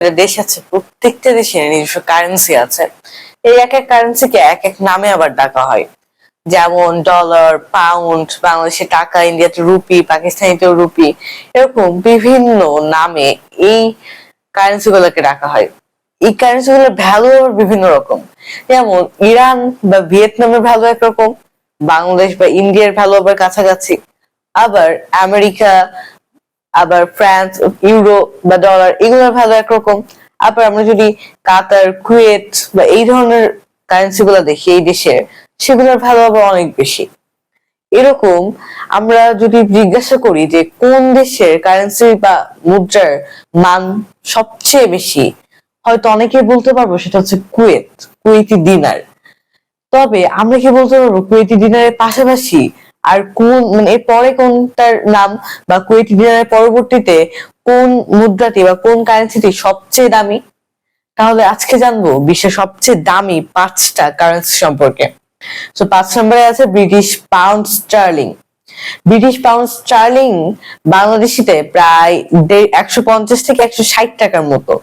দেশ আছে, প্রত্যেকটা দেশের নিজস্ব কারেন্সি আছে। এই এক এক কারেন্সিকে এক এক নামে আবার ডাকা হয়। যেমন ডলার পাউন্ড বাংলাদেশে টাকা, ইন্ডিয়াতে রুপি, পাকিস্তানিতেও রুপি, এরকম বিভিন্ন নামে এই কারেন্সি গুলোকে ডাকা হয়। এই কারেন্সি গুলোর ভ্যালু বিভিন্ন রকম। যেমন ইরান বা ভিয়েতনামের ভ্যালু একরকম, বাংলাদেশ বা ইন্ডিয়ার ভ্যালু আবার কাছাকাছি। আবার আমেরিকা আবার ফ্রান্স, ইউরো বা ডলার, এগুলোর ভ্যালু একরকম আবার আমরা যদি কাতার, কুয়েত বা এই ধরনের কারেন্সি গুলো দেখি এই দেশের, সেগুলোর ভ্যালু আবার অনেক বেশি। এরকম আমরা যদি জিজ্ঞাসা করি যে কোন দেশের কারেন্সি বা মুদ্রার মান সবচেয়ে বেশি, হয়তো অনেকে বলতে পারব সেটা হচ্ছে কুয়েত, কুয়েতি দিনার তবে আমরা কি বলতে পারব কুয়েতি দিনারের পাশাপাশি আর কোন মানে এর পরে কোনটার নাম বা কুয়েতি দিনারের পরবর্তীতে কোন মুদ্রাটি বা কোন কারেন্সিটি সবচেয়ে দামি? তাহলে আজকে জানব বিশ্বের সবচেয়ে দামি পাঁচটা কারেন্সি সম্পর্কে। তো পাঁচ নম্বরে আছে British pound sterling British pound sterling বাংলাদেশিতে প্রায় একশো পঞ্চাশ থেকে একশো ষাট টাকার মতো।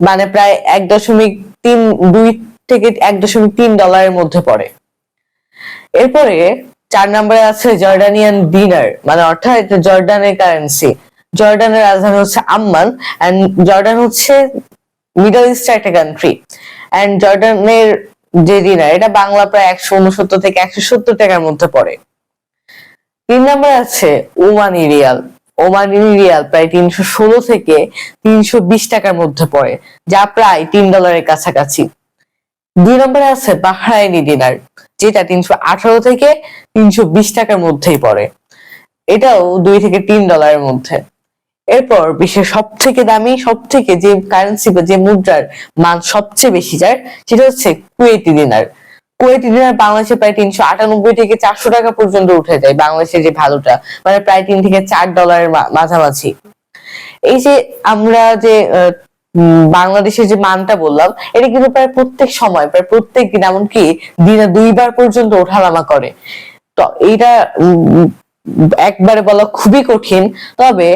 মানে প্রায় এক দশমিক তিন, দুই থেকে এক দশমিক তিন ডলারের মধ্যে পড়ে। এরপরে চার নম্বরে আছে জর্ডানিয়ান দিনার মানে অর্থাৎ এটা জর্ডানের কারেন্সি জর্ডানের রাজধানী হচ্ছে আম্মান এন্ড জর্ডান হচ্ছে মিডল ইস্টের একটা কান্ট্রি এন্ড জর্ডানের যে দিনার এটা বাংলা প্রায় একশো উনসত্তর থেকে একশো সত্তর টাকার মধ্যে পড়ে। তিন নম্বরে আছে ওমানি রিয়াল ওমানি রিয়াল প্রায় তিনশো ষোলো থেকে তিনশো বিশ টাকার মধ্যে পড়ে, যা প্রায় তিন ডলারের কাছাকাছি। দুই নম্বরে আছে বাহরাইনি দিনার যেটা তিনশো আঠারো থেকে তিনশো বিশ টাকার মধ্যেই পড়ে। এটাও দুই থেকে তিন ডলারের মধ্যে। এরপর বিশ্বের সব থেকে দামি সব থেকে যে কারেন্সি বা যে মুদ্রার মান সবচেয়ে বেশি যায়, সেটা হচ্ছে কুয়েতি দিনার কুয়েতি দিনার বাংলাদেশে প্রায় তিনশো আটানব্বই থেকে চারশো টাকা পর্যন্ত উঠে যায় বাংলাদেশের যে ভালোটা মানে প্রায় তিন থেকে চার ডলারের মাঝামাঝি। এই যে আমরা যে বাংলাদেশের যে মানটা বললাম, এটা কিন্তু প্রায় প্রত্যেক সময়, প্রায় প্রত্যেক দিন, এমনকি দিনে দুইবার পর্যন্ত ওঠানামা করে। তো এইটা একবারে বলা খুবই কঠিন, তবে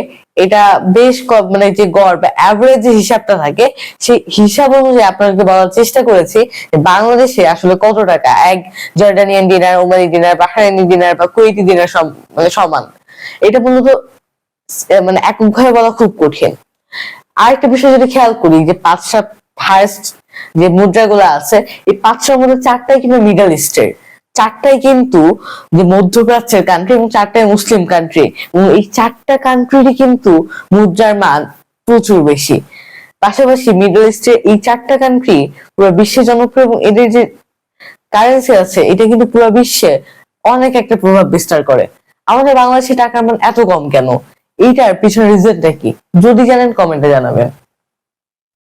এটা বেশ মানে যে গড় বা অ্যাভারেজ যে হিসাবটা থাকে, সেই হিসাব অনুযায়ী আপনাকে বলার চেষ্টা করেছি বাংলাদেশে আসলে কত টাকা? এক Jordanian dinar, Omani dinar Bahraini dinar বা কুয়েতি ডিনার মানে সমান। এটা মূলত মানে এককভাবে বলা খুব কঠিন। আরেকটা বিষয় যদি খেয়াল করি, যে পাঁচটা ফার্স্ট যে মুদ্রাগুলো আছে, এই পাঁচটার মধ্যে চারটাই কিন্তু মিডল ইস্টের চারটাই কিন্তু যে মধ্যপ্রাচ্যের কান্ট্রি এবং চারটাই মুসলিম কান্ট্রি এবং এই চারটা কান্ট্রিরই কিন্তু মুদ্রার মান প্রচুর বেশি। পাশাপাশি মিডল ইস্টের এই চারটা কান্ট্রি পুরো বিশ্বে জনপ্রিয় এবং এদের যে কারেন্সি আছে, এটা কিন্তু পুরো বিশ্বে অনেক একটা প্রভাব বিস্তার করে। আমাদের বাংলাদেশে টাকার মান এত কম কেন? এইটার পিছনে রিজনটা কি? যদি জানেন কমেন্টে জানাবেন।